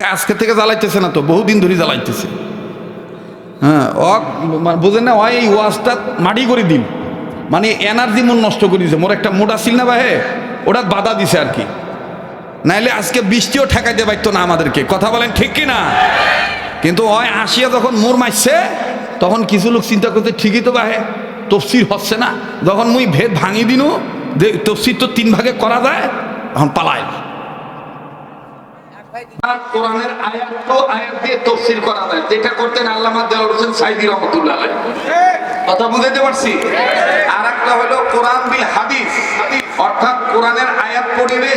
আজকে থেকে জ্বালাইতেছে না তো, বহুদিন ধরে জ্বালাইতেছে। হ্যাঁ ও বুঝেন না ওই এই ওয়াজটা মাটি করে দিন মানে এনার্জি মন নষ্ট করে দিছে। মোর একটা মোটা ছিল না ভাই ওটা বাধা দিছে আর কি। নাইলে আজকে বৃষ্টিও ঠেকাইতে পারতো না আমাদেরকে। কথা বলেন ঠিক কি না কিন্তু ওই আসিয়া যখন মোর মারছে, তখন কিছু লোক চিন্তা করতে ঠিকই তো বাহে তফসির হচ্ছে না। যখন মুই ভেদ ভাঙি দিনু যে তফসির তো তিন ভাগে করা যায়, এখন পালায় কোরআনের আয়াত তো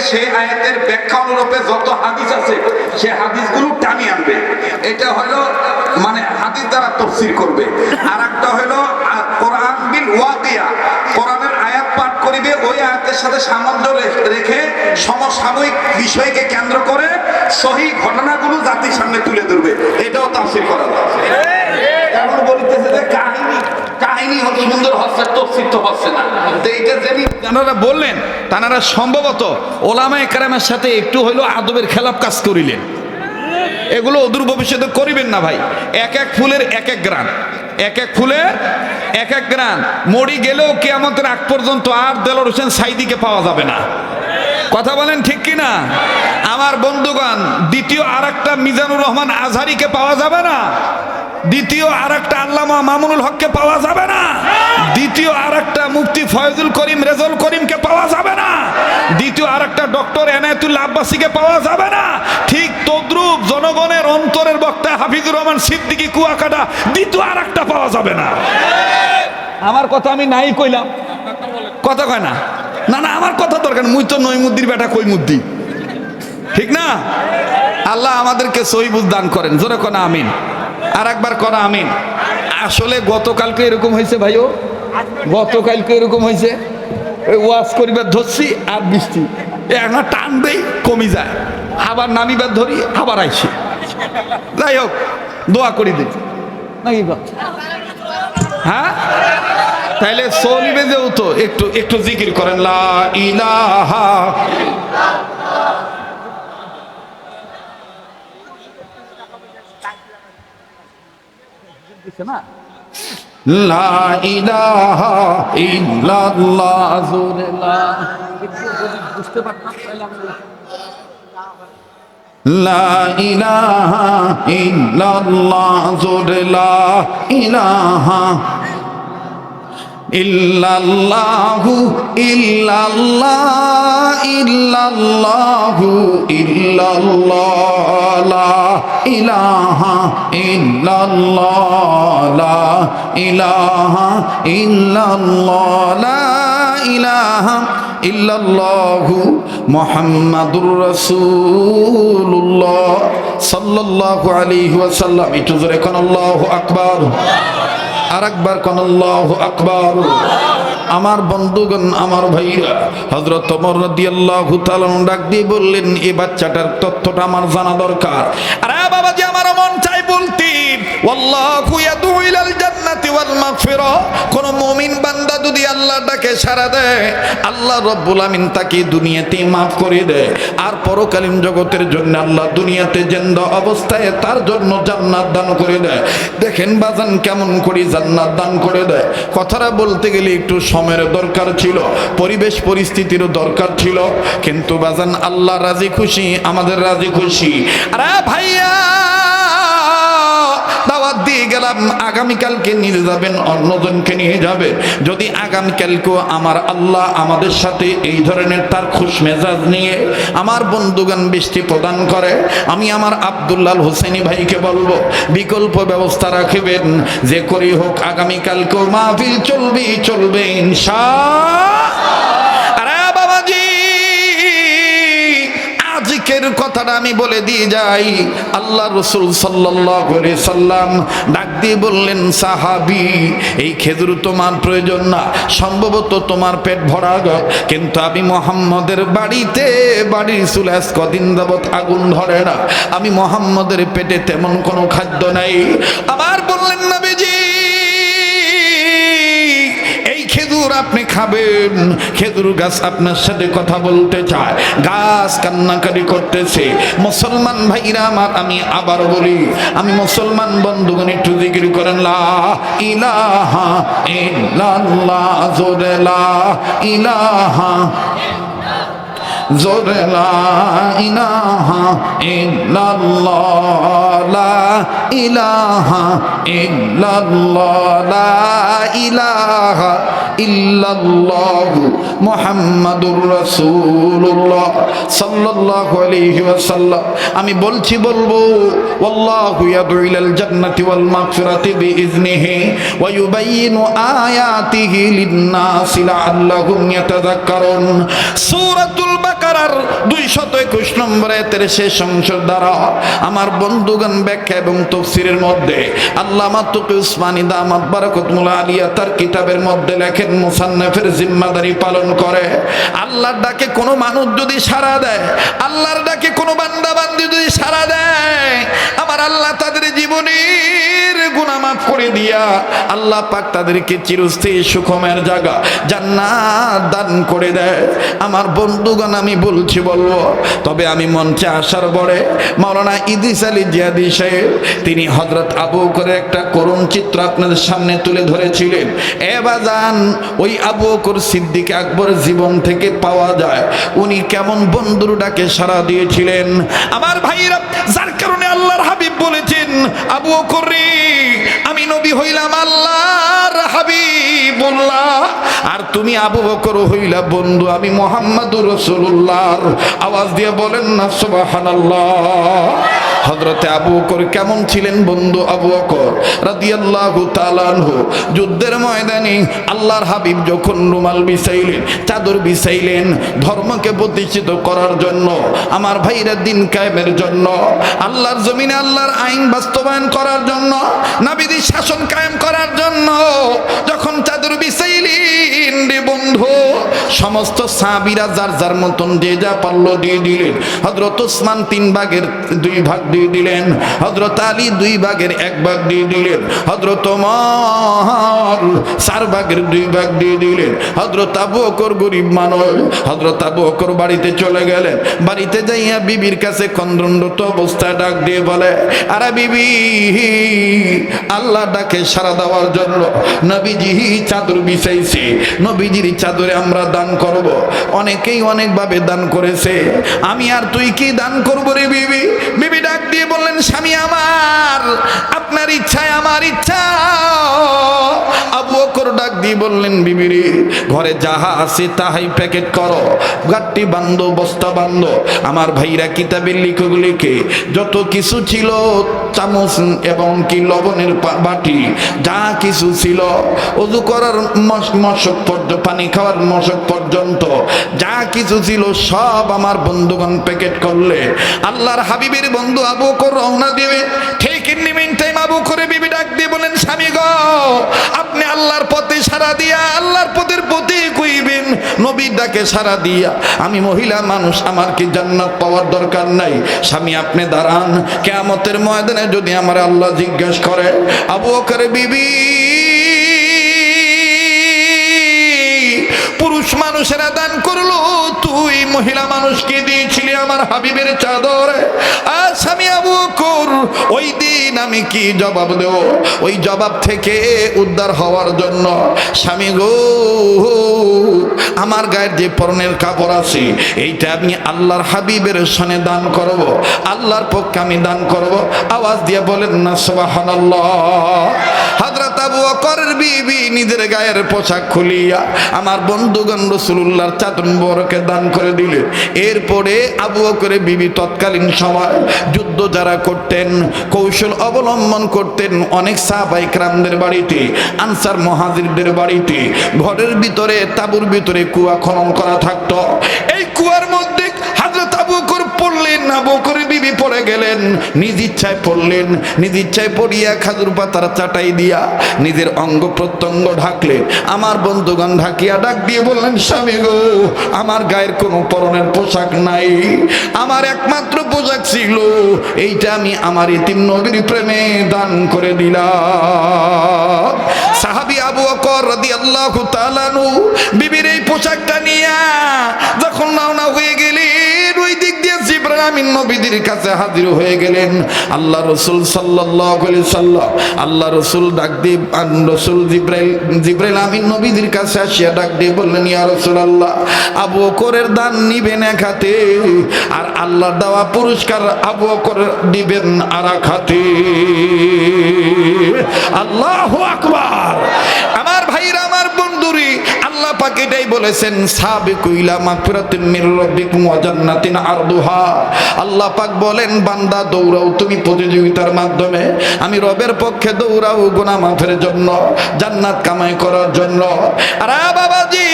সেই আয়াতের ব্যাখ্যা অনুরূপে যত হাদিস আছে, সে হাদিসগুলো টানি আনবে। এটা হলো মানে হাদিস দ্বারা তফসির করবে। আর একটা হলো কোরআন বিল ওয়াকিয়া করিবে ওই আয়াতের সাথে সামঞ্জস্য রে- রেখে সমসাময়িক বিষয়কে কেন্দ্র করে সহি ঘটনাগুলো জাতির সামনে তুলে ধরবে। এটাও তাফসির করা বলিতেছে যে কাহিনী কাহিনী না। তো এইটা যিনি বললেন সম্ভবত একরামের সাথে একটু আদবের খেলাপ কাজ করিলেন। এগুলো অদূর ভবিষ্যতে করিবেন না ভাই। এক এক ফুলের এক এক গ্রান এক এক ফুলের এক এক গ্রান মরি গেলেও কেয়ামতের আগ পর্যন্ত আর দেলোর হোসেন সাইদিকে পাওয়া যাবে না। কথা বলেন ঠিক কি না আমার বন্ধুগণ, দ্বিতীয় আর একটা মিজানুর রহমান আজহারিকে পাওয়া যাবে না? দ্বিতীয় আর একটা আল্লামা মামুনুল হককে পাওয়া যাবে না? দ্বিতীয় আর একটা মুফতি ফয়জুল করিম রেজল করিমকে পাওয়া যাবে না? দ্বিতীয় আর একটা ডক্টর এনায়তুল্লাহ আব্বাসীকে পাওয়া যাবে না? ঠিক তদ্রুপ জনগণের বক্তা হাফিজুর রহমান সিদ্দিকী কুয়াকাটা দ্বিতীয় আর একটা পাওয়া যাবে না। আমার কথা আমি নাই কইলাম। কথা কয় না? না না, আমার কথা দরকার মুই তো নৈমুদ্দির বেটা কই মুদ্দি ঠিক না? আল্লাহ আমাদেরকে সহিবুজ দান করেন। জোরে কনা আমিন। আর একবার কনা আমিন। আসলে গতকালকে এরকম হয়েছে ভাইও। গতকালকে এরকম হয়েছে। ওই ওয়াশ করিবার ধরছি আর বৃষ্টি। একটা টান দেই, কমি যায়। আবার নামিবার ধরি, আবার আইসি। যাই হোক, দোয়া করি দিই নাকি হ্যাঁ? তাহলে সলিবে যেও তো একটু একটু জিকির করেন, লা ইলাহা বুঝতে পারতাম লা ইলাহা ইল্লাল্লাহ লা ইলাহা ইল্লাল্লাহু মুহাম্মাদুর রাসূলুল্লাহ সাল্লাল্লাহু আলাইহি ওয়াসাল্লাম। একটু জোরে কোন আল্লাহু আকবার। আর একবার কোন আল্লাহ আকবার। আমার বন্ধুগণ, আমার ভাইরা হজরত ওমর রাদিয়াল্লাহু তাআলা ডাক দিয়ে বললেন এই বাচ্চাটার তথ্যটা আমার জানা দরকার। আরে বাবাজি, আমার মন চাই বলতি। ওয়াল্লাহু ইয়াদউ ইলাল জান্নাতি ওয়াল মাগফিরা। কোন মুমিন বান্দা যদি আল্লাহ ডাকে সাড়া দেয়, আল্লাহ রব্বুল আমিন তাকে দুনিয়াতে মাফ করে দেয়। আর পরকালীন জগতের জন্য আল্লাহ দুনিয়াতে জেন্দা অবস্থায় তার জন্য জান্নাত দান করে দেয়। দেখেন বাজান কেমন করে জান্নাত দান করে দেয়। কথাটা বলতে গেলে একটু সময়ের দরকার ছিল, পরিবেশ পরিস্থিতিরও দরকার ছিল। কিন্তু বাজান আল্লাহ রাজি খুশি, আমাদের রাজি খুশি। আরে ভাইয়া! গেলাম, আগামীকালকে নিয়ে যাবেন, অন্যজনকে নিয়ে যাবে। যদি আগামীকালকেও আমার আল্লাহ আমাদের সাথে এই ধরনের তার খুশ মেজাজ নিয়ে আমার বন্ধুগান বৃষ্টি প্রদান করে, আমি আমার আবদুল্লাল হোসেনি ভাইকে বলব, বিকল্প ব্যবস্থা রাখিবেন, যে করি হোক আগামীকালকেও মাহফিল চলবে চলবে ইনশা আজকের কথাটা আমি বলে দিয়ে যাই। আল্লাহ রসুল আলাইহি সাল্লাম ডাক দিয়ে বললেন, সাহাবি, এই খেজুর তোমার প্রয়োজন না। সম্ভবত তোমার পেট ভরা গয় কিন্তু আমি মোহাম্মদের বাড়িতে, বাড়ির চুলাস কদিন যাবৎ আগুন ধরে না। আমি মোহাম্মদের পেটে তেমন কোনো খাদ্য নাই। আবার বললেন নবীজি খেজুর আপনি খাবেন। খেজুর গাছ আপনার সাথে কথা বলতে চায়। গাছ কান্নাকারি করতেছে। মুসলমান ভাইরা আমার, আমি আবার বলি, আমি মুসলমান বন্ধুগণ, একটু জিকির করেন, লা ইলাহা ইল্লাল্লাহ, জোরে ইলাহা জোরে ইলাহা ইল্লাল্লাহ ইলাহা ইল্লাল্লাহ ইলাহা আমি বলছি, বলব, ওয়াল্লাহু ইয়াদউ ইলাল জান্নাতি ওয়াল মাগফিরাতি বিইজনিহি ওয়া ইউবাইয়িনু আয়াতিহি লিন-নাসি লাআল্লাহুম ইয়াতাযাক্কারুন। সূরাতুল বাকারার 221 নম্বর শেষ অংশ আমার বন্ধুগণ ব্যাখ্যা এবং তফসিরের মধ্যে দামাত আলিয়া তার কিতাবের মধ্যে লেখেন মুসান্নাফের জিম্মাদারি পালন করে। আল্লাহর ডাকে কোনো মানুষ যদি সাড়া দেয়, আল্লাহর ডাকে কোনো বান্দা বান্দি যদি সাড়া দেয়, আমার আল্লাহ তাদের জীবনের করে দিয়া, আল্লাহ পাক তাদেরকে চিরস্থায়ী সুখমের জায়গা দান করে দেয়। আমার বন্ধুগণ, আমি বলছি, বলব, তবে আমি মঞ্চে আসার পরে মাওলানা ইদিস আলী জিয়াদি সাহেব, তিনি হজরত আবু করে একটা করুণ চিত্র আপনাদের সামনে তুলে ধরেছিলেন। এ বাজান, ওই আবু বকর সিদ্দিক আকবর জীবন থেকে পাওয়া যায়। উনি কেমন বন্ধুর ডাকে সাড়া দিয়েছিলেন? আমার ভাইরা, যার কারণে আল্লাহর হাবিব বলেছেন, আবু বকর রে আমি নবী হইলাম আল্লাহর হাবিবুল্লাহ। আর তুমি আবু বকর হইলা বন্ধু, আমি মোহাম্মদুর রসুল্লাহর আওয়াজ দিয়ে বলেন না, সুবহানাল্লাহ। হজরতে আবু কেমন ছিলেন বন্ধু আবু বকর? রাদিয়াল্লাহু তাআলা আনহু। যুদ্ধের ময়দানে আল্লাহর হাবিব যখন রুমাল বিছাইলেন, চাদর বিছাইলেন, ধর্মকে প্রতিষ্ঠিত করার জন্য, আমার ভাইরা দিন কায়েমের জন্য, আল্লাহর জমিনে আল্লাহর আইন বাস্তবায়ন করার জন্য নাবিদি শাসন কায়েম করার জন্য, যখন চাদর বিছাইলেন রে বন্ধু, সমস্ত সাহাবীরা যার যার মতন যে যা পারল দিয়ে দিলেন। হযরত ওসমান তিন ভাগের দুই ভাগ দিয়ে দিলেন, হযরত আলী দুই ভাগের এক ভাগ দিয়ে দিলেন ওমর চার ভাগের দুই ভাগ দিয়ে দিলেন, হযরত আবু বকর গরিব মানুষ, হযরত আবু বকর বাড়িতে চলে গেলেন, বাড়িতে যাইয়া বিবির কাছে খন্দ্রন্দত অবস্থায় ডাক দিয়ে বলে, আরে বিবি, আল্লাহ ডাকে সারা দেওয়ার জন্য নবীজি চাদর বিছাইছে। নবীজির চাদরে আমরা দান করব। অনেকেই অনেকভাবে দান করেছে। আমি আর তুই কি দান করব রে বিবি? বিবি ডাক দিয়ে বললেন, স্বামী আমার, আপনার ইচ্ছায় আমার ইচ্ছা। আবু দিয়ে বললেন ঘরে যাহা আছে তাহাই প্যাকেট করো। বস্তা আমার ভাইরা কিতাবের যত কিছু ছিল, চামচ এবং কি লবণের বাটি, যা কিছু ছিল, অজু করার মশ- মশক পর্যন্ত পানি খাওয়ার মশক পর্যন্ত, যা কিছু ছিল, সব আমার বন্ধুগণ প্যাকেট করলে। আল্লাহর হাবিবের বন্ধু আবু রওনা দিবে ইন দিয়ে আমি মানুষ, আমার কি জান্নাত পাওয়ার দরকার স্বামী, আপনি দাঁড়ান। কেয়ামতের ময়দানে যদি আমার আল্লাহ জিজ্ঞেস করে, আবু করে বিবি পুরুষ মানুষেরা দান করল। তুই মহিলা মানুষকে দিয়েছিলি আমার হাবিবের চাদর। আজ আমি আবু কর ওই দিন আমি কি জবাব দেব? ওই জবাব থেকে উদ্ধার হওয়ার জন্য, স্বামী গো, আমার গায়ের যে পরনের কাপড় আছে, এইটা আমি আল্লাহর হাবিবের সনে দান করব। আল্লাহর পক্ষে আমি দান করব। আওয়াজ দিয়ে বলেন না, সুবহানাল্লাহ। হযরত আবু বকরের বিবি নিজের গায়ের পোশাক খুলিয়া, আমার বন্ধুগণ রসুল্লাহর চাতন বরকে দান করে দিলেন এরপরে আবু করে বিবি তৎকালীন সময় যুদ্ধ যারা করতেন, কৌশল অবলম্বন করতেন অনেক সাহাবাই ক্রামদের বাড়িতে, আনসার মহাজিরদের বাড়িতে। ঘরের ভিতরে, তাবুর ভিতরে কুয়া খনন করা থাকতো। এই কুয়ার মধ্যে পড়লেন না, বকরে বিবি পড়ে গেলেন। নিজ ইচ্ছায় পড়লেন, নিজ ইচ্ছায় পড়িয়া খাজুর পাতার চাটাই দিয়া নিজের অঙ্গ প্রত্যঙ্গ ঢাকলেন। আমার বন্ধুগণ ঢাকিয়া ডাক দিয়ে বললেন, স্বামী গো, আমার গায়ের কোনো পরনের পোশাক নাই। আমার একমাত্র পোশাক ছিল, এইটা আমি আমার ইতিম নবীর প্রেমে দান করে দিলাম। সাহাবি আবু বকর রাদিয়াল্লাহু তাআলা বিবির এই পোশাকটা নবীদের কাছে হাজির হয়ে গেলেন। আল্লাহ রসুল সাল্লাম আল্লাহ রসুল ডাক আর জিব্রাইল আমিন নবীদের কাছে আসিয়া ডাক দিয়ে বললেন, ইয়া রসুল আল্লাহ আবু বকরের দান নিবেন এক হাতে, আর আল্লাহর দেওয়া পুরস্কার আবু বকর দিবেন আর এক হাতে। আল্লাহু আকবার। আমার ভাইরা, আমার বন্ধুরি আল্লাহ পাক এটাই বলেছেন, সাবিকু ইলা মাগফিরাতিন মির রাব্বিকুম ওয়া জান্নাতিন আরদুহা। আল্লাহ পাক বলেন, বান্দা, দৌড়াও, তুমি প্রতিযোগিতার মাধ্যমে। আমি রবের পক্ষে দৌড়াও গুনাহ মাফের জন্য, জান্নাত কামাই করার জন্য। আরে বাবাজি,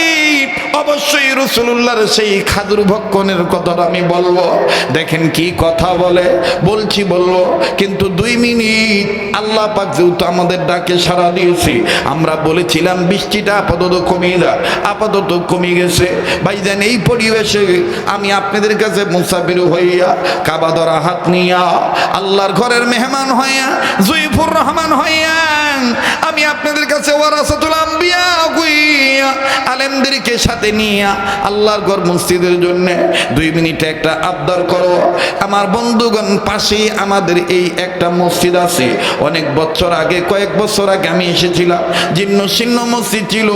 অবশ্যই রসুল্লাহর সেই খাদুর ভক্ষণের কথাটা আমি বলব। দেখেন কি কথা বলে, বলছি বলব, কিন্তু দুই মিনিট আল্লাহ পাক যেহেতু আমাদের ডাকে সাড়া দিয়েছি, আমরা বলেছিলাম, বৃষ্টিটা আপাতত কমিয়ে যা। আপাতত কমে গেছে। ভাইজান, এই পরিবেশে আমি আপনাদের কাছে মুসাফির হইয়া কাবা ধরা হাত নিয়া, আল্লাহর ঘরের মেহমান হইয়া, জুইফুর রহমান হইয়া, আমি আপনাদের কাছে ওয়ারাসাতুল আম্বিয়া গুইয়া আলেমদেরকে সাথে নিয়ে আল্লাহর ঘর মসজিদের জন্য দুই মিনিট একটা আবদার করো। আমার বন্ধুগণ, পাশেই আমাদের এই একটা মসজিদ আছে। অনেক বছর আগে, কয়েক বছর আগে আমি এসেছিলাম। জীর্ণ শীর্ণ মসজিদ ছিল।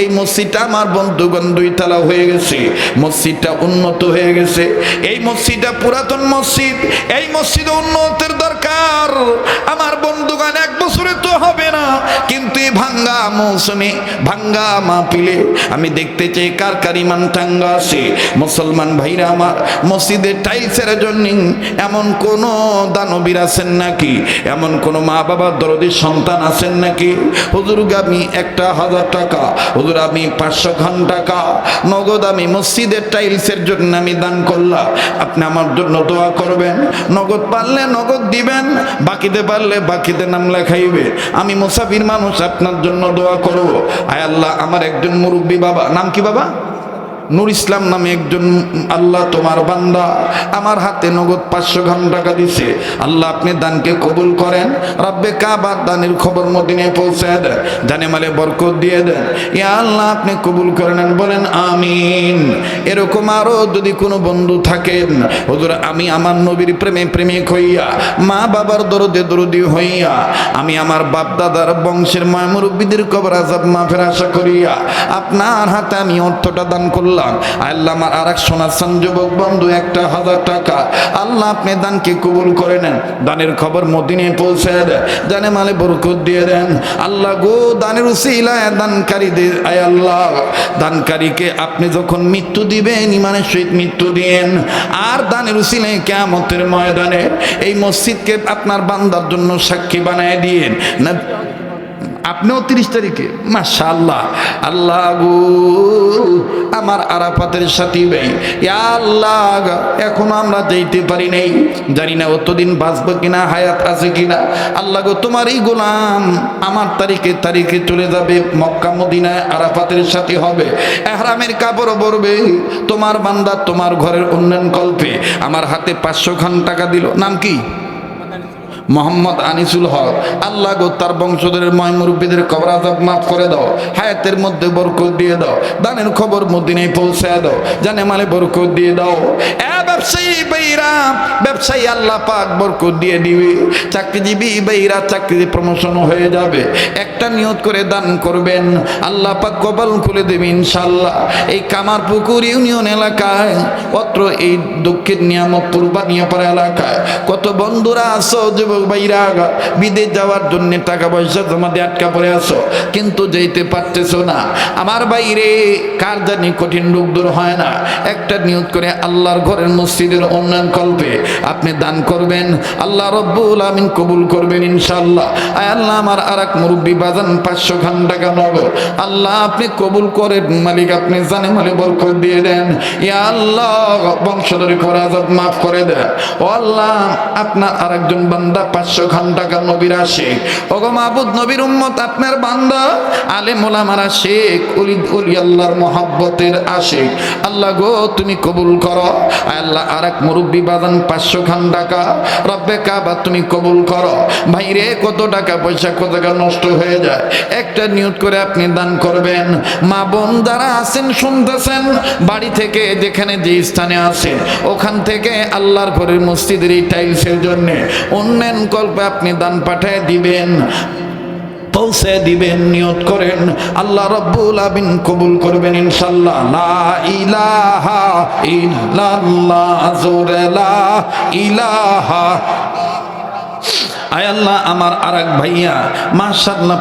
এই মসজিদটা আমার বন্ধুগণ দুই তালা হয়ে গেছে। মসজিদটা উন্নত হয়ে গেছে। এই মসজিদটা পুরাতন মসজিদ। এই মসজিদ উন্নতের দরকার। আমার বন্ধুগণ, এক বছরে ভাঙ্গা মৌসুমে, ভাঙ্গা মাহফিলে। আমি দেখতে চাই কার কার ইমান টাঙ্গা আছে। মুসলমান ভাইরা আমার মসজিদের টাইলসের জন্য এমন কোন দানবীর আছেন নাকি? এমন কোন মা বাবার দরদের সন্তান আছেন নাকি? হুজুর, আমি একটা হাজার টাকা। হুজুর, আমি পাঁচশো ঘন টাকা। নগদ আমি মসজিদের টাইলসের জন্য আমি দান করলাম। আপনি আমার জন্য দোয়া করবেন। নগদ পারলে নগদ দিবেন, বাকিতে পারলে বাকিতে নাম লেখাইবে। আমি মুসাফির মানুষ, আপনার জন্য দোয়া করো আয় আল্লাহ আমার একজন মুরব্বী বাবা। নাম কি বাবা? নূর ইসলাম নামে একজন আল্লাহ তোমার বান্দা, আমার হাতে নগদ পাঁচশো ঘন টাকা দিছে। আল্লাহ, আপনি দানকে কবুল করেন। রব্বে কাবার দানের খবর মদিনে পৌঁছে দেন, জানে মালে বরকত দিয়ে দেন। ইয়া আল্লাহ, আপনি কবুল করেন বলেন আমিন। এরকম আরও যদি কোনো বন্ধু থাকেন, হুজুর, আমি আমার নবীর প্রেমে প্রেমিক হইয়া, মা বাবার দরদে দরদি হইয়া, আমি আমার বাপ দাদার বংশের ময়মুরব্বীদের কবর আজাব মাফের আশা করিয়া, আপনার হাতে আমি অর্থটা দান করলাম। আল্লাহ আমার আর এক সোনার যুবক বন্ধু, একটা হাজার টাকা। আল্লাহ, আপনি দানকে কবুল করে নেন। দানের খবর মদিনে পৌঁছে দেন জানে মালে বরকত দিয়ে দেন। আল্লাহ গো, দানের উসিলায় দানকারীদের, আয় আল্লাহ। দানকারীকে আপনি যখন মৃত্যু দিবেন ইমানের সহিত মৃত্যু দিয়েন, আর দানের উসিলায় কেমতের ময়দানে এই মসজিদকে আপনার বান্দার জন্য সাক্ষী বানায় দিয়েন। না আপনিও তিরিশ তারিখে মাসা আল্লাহ আল্লাহ গো, আমার আরাফাতের সাথী ভাই। আল্লাহ এখনও আমরা যাইতে পারি নাই। জানি না অতদিন বাঁচবো কিনা, হায়াত আছে কিনা। আল্লাহ গো, তোমার এই গোলাম আমার তারিখে তারিখে চলে যাবে, মক্কা, মদিনায় আরাফাতের সাথে হবে। এহরামের কাপড় পরবে। তোমার বান্দা তোমার ঘরের উন্নয়ন কল্পে। আমার হাতে পাঁচশো খান টাকা দিল। নাম কি? মোহাম্মদ আনিসুল হক। আল্লাহ গো, তার বংশধরের ময় কবর আজাব মাফ করে দাও, হায়াতের মধ্যে বরকত দিয়ে দাও, দানের খবর মদিনায় পৌঁছে দাও, জানে মালে বরকত দিয়ে দাও। এ ব্যবসায়ী বেইরা ব্যবসায়ী আল্লাহ পাক বরকত দিয়ে দিবে। চাকরিজীবী বেইরা চাকরি প্রমোশন হয়ে যাবে। একটা নিয়ত করে দান করবেন, আল্লাহ পাক কপাল খুলে দেবে ইনশাল্লাহ এই কামারপুকুর ইউনিয়ন এলাকায়, অত্র এই দক্ষিণ নিয়ামতপুর বানিয়াপাড়া এলাকায়, কত বন্ধুরা আছো, যুবক বিদেশ যাওয়ার জন্য টাকা পয়সা জমা দিয়ে আটকা পড়ে আসো কিন্তু যেতে না। আমার বাইরে কার জানি কঠিন রোগ দূর হয় না। একটা করে আল্লাহর ঘরের মসজিদের উন্নয়ন কল্পে আপনি দান করবেন, আল্লাহ রব্বুল আমিন কবুল করবেন ইনশাআল্লাহ। আয় আল্লাহ, আমার আর এক মুরব্বী বাজান পাঁচশো খান টাকা নগদ। আল্লাহ, আপনি কবুল করেন মালিক আপনি জানে মালিক বরকত দিয়ে দেন। ইয়া আল্লাহ বংশধরী খরাজত মাফ করে দেন। ও আল্লাহ, আপনার আরেকজন বান্দা পাঁচশো খান টাকা নবীর আসে ওগো মাহবুদ নবীর উম্মত, আপনার বান্দা আলে মোলামারা শেখ উলি উলি আল্লাহর মহাব্বতের আসে আল্লাহ গো, তুমি কবুল করো। আল্লাহ আর এক মুরব্বী বাদান পাঁচশো খান টাকা। রব্বে কাবা, তুমি কবুল করো। ভাই রে কত টাকা পয়সা, কত টাকা নষ্ট হয়ে যায়। একটা নিয়ত করে আপনি দান করবেন। মা বোন যারা আছেন, শুনতেছেন, বাড়ি থেকে যেখানে যে স্থানে আছেন, ওখান থেকে আল্লাহর ঘরের মসজিদের এই টাইলসের জন্য উন্নয়ন কল্পে আপনি দান পাঠায় দিবেন, পৌঁছে দিবেন, নিয়ত করেন। আল্লাহ রব্বুল কবুল করবেন ইনশাল্লাহ ইলাহা আয় আল্লাহ, আমার আর এক ভাইয়া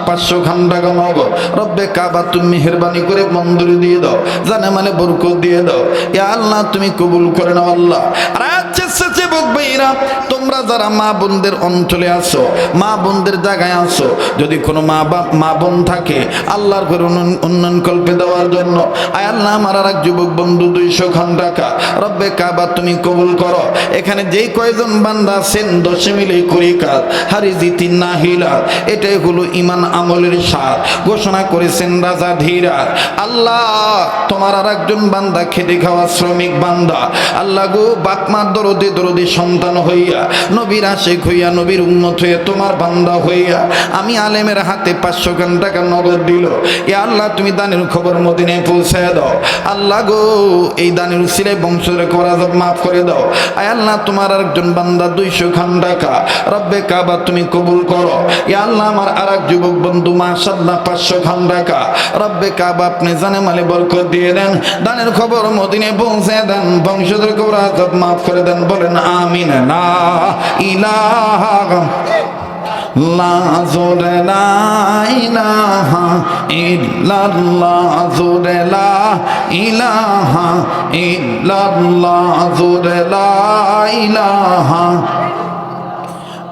পাঁচশো টাকা নগদ রব্বে কাবা, তুমি মেহরবানি করে মন্দুরি দিয়ে দাও, জানে মানে বরকত দিয়ে দাও। ইয়া আল্লাহ, তুমি কবুল করে নাও আল্লাহ। আর যুবক ভাইরা তোমরা যারা মা বোনদের অঞ্চলে আছো, মা বোনদের জায়গায় আছো, যদি কোনো মা বাপ, মা বোন থাকে, আল্লাহর করে উন্নয়ন- কল্পে দেওয়ার জন্য, আয় আল্লাহ আমার আর এক যুবক বন্ধু দুইশো খান টাকা রব্বে কাবা, তুমি কবুল করো। এখানে যেই কয়জন বান্দা আছেন, দশে মিলে করি কাজ হারি জিতি না হিলা। এটাই হলো ইমান আমলের সার ঘোষণা করেছেন রাজা ধীরা। আল্লাহ, তোমার আর একজন বান্দা খেটে খাওয়া শ্রমিক বান্দা। আল্লাহ গো বাপমার দরদে দরদে সন্তান হইয়া, নবীর আশেক হইয়া, নবীর উন্নত হয়ে তোমার বান্দা হইয়া, আমি আলেমের হাতে পাঁচশো খান টাকা নগদ দিল। এ আল্লাহ, তুমি দানের খবর মদিনে পৌঁছায় দাও। আল্লাহ গো, এই দানের উসিলে বংশের করা মাফ করে দাও। আয় আল্লাহ, তোমার আরেকজন বান্দা দুইশো খান টাকা। রব্বে কাবা, তুমি কবুল করো। এ আল্লাহ, আমার আর এক যুবক বন্ধু মাশাল্লাহ পাঁচশো খান টাকা। রব্বে কাবা, আপনি জানে মালে বরকত দিয়ে দেন। দানের খবর মদিনে পৌঁছে দেন। বংশধর কবরা মাফ করে দেন। বলেন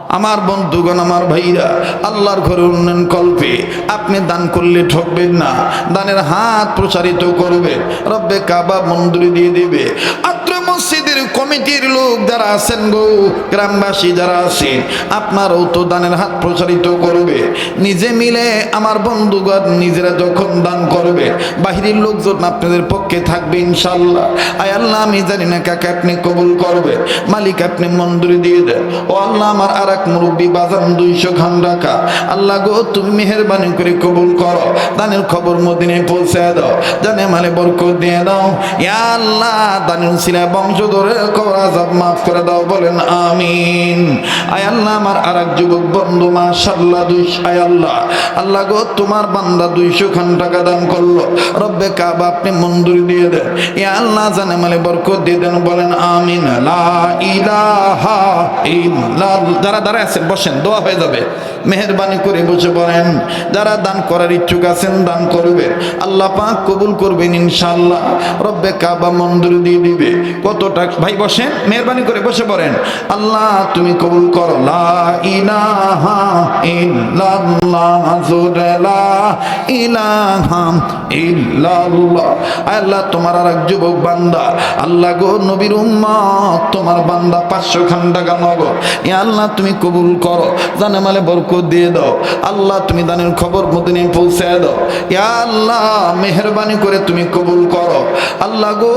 আমার বন্ধুগণ, আমার ভাইরা, আল্লাহর ঘরে উন্নয়ন কল্পে আপনি দান করলে ঠকবেন না, দানের হাত প্রসারিত করবে, রব্বে কাবা মন্দিরে দিয়ে দিবে। কমিটির লোক যারা আছেন গো, গ্রামবাসী যারা আছেন, আপনারও তো দানের হাত প্রসারিত করবে। নিজে মিলে আমার বন্ধুগণ নিজেরা যখন দান করবে, বাহিরের লোকজন আপনাদের পক্ষে থাকবে ইনশাল্লাহ আয় আল্লাহ, আমি জানি না কাকে আপনি কবুল করবে। মালিক, আপনি মন্দিরে দিয়ে দেন। ও আল্লাহ, আমার আর এক মুরব্বী বাজান দুইশো খান রাখা। আল্লাহ গো, তুমি মেহরবানি করে কবুল করো। দানের খবর মদিনে পৌঁছে দাও। জানে মানে বরকত দিয়ে দাও। ইয়া আল্লাহ, দানের সিলা বংশ ধরে করাজাব মাফ করে দাও, বলেন আমিন। আয় আল্লাহ, আমার আর এক যুবক, বন্ধু মাশাল্লাহ দুইশ আয় আল্লাহ আল্লাহ গো, তোমার বান্দা দুইশো খান টাকা দান করল। রব্বে কাবা, আপনি মঞ্জুরি দিয়ে দেন। ইয়া আল্লাহ, জানে মানে বরকত দিয়ে দেন, বলেন আমিন। লা ইলাহা ইল্লাল্লাহ। যারা দাঁড়ায় আছেন, বসেন, দোয়া হয়ে যাবে। মেহরবানি করে বসে পড়েন। যারা দান করার ইচ্ছুক আছেন, দান করবে। আল্লাহ পাক কবুল করবেন, ইনশাআল্লাহ। রব্বে কাবা মন্দির দিয়ে দিবে। কত টাকা ভাই বসেন, মেহরবানি করে বসে পড়েন। আল্লাহ, তুমি কবুল করো। লা ইলাহা ইল্লাল্লাহ জোরে লা আল্লাহ, তোমার আর এক যুবক বান্দা। আল্লাহ গো, নবীর উম্মত, তোমার বান্দা পাঁচশো খান টাকা নগদ এ আল্লাহ, তুমি কবুল করো। জানে মালে বরকত দিয়ে দাও। আল্লাহ, তুমি দানের খবর মদিনে পৌঁছে দাও। ইয়া আল্লাহ, মেহরবানি করে তুমি কবুল করো। আল্লাহ গো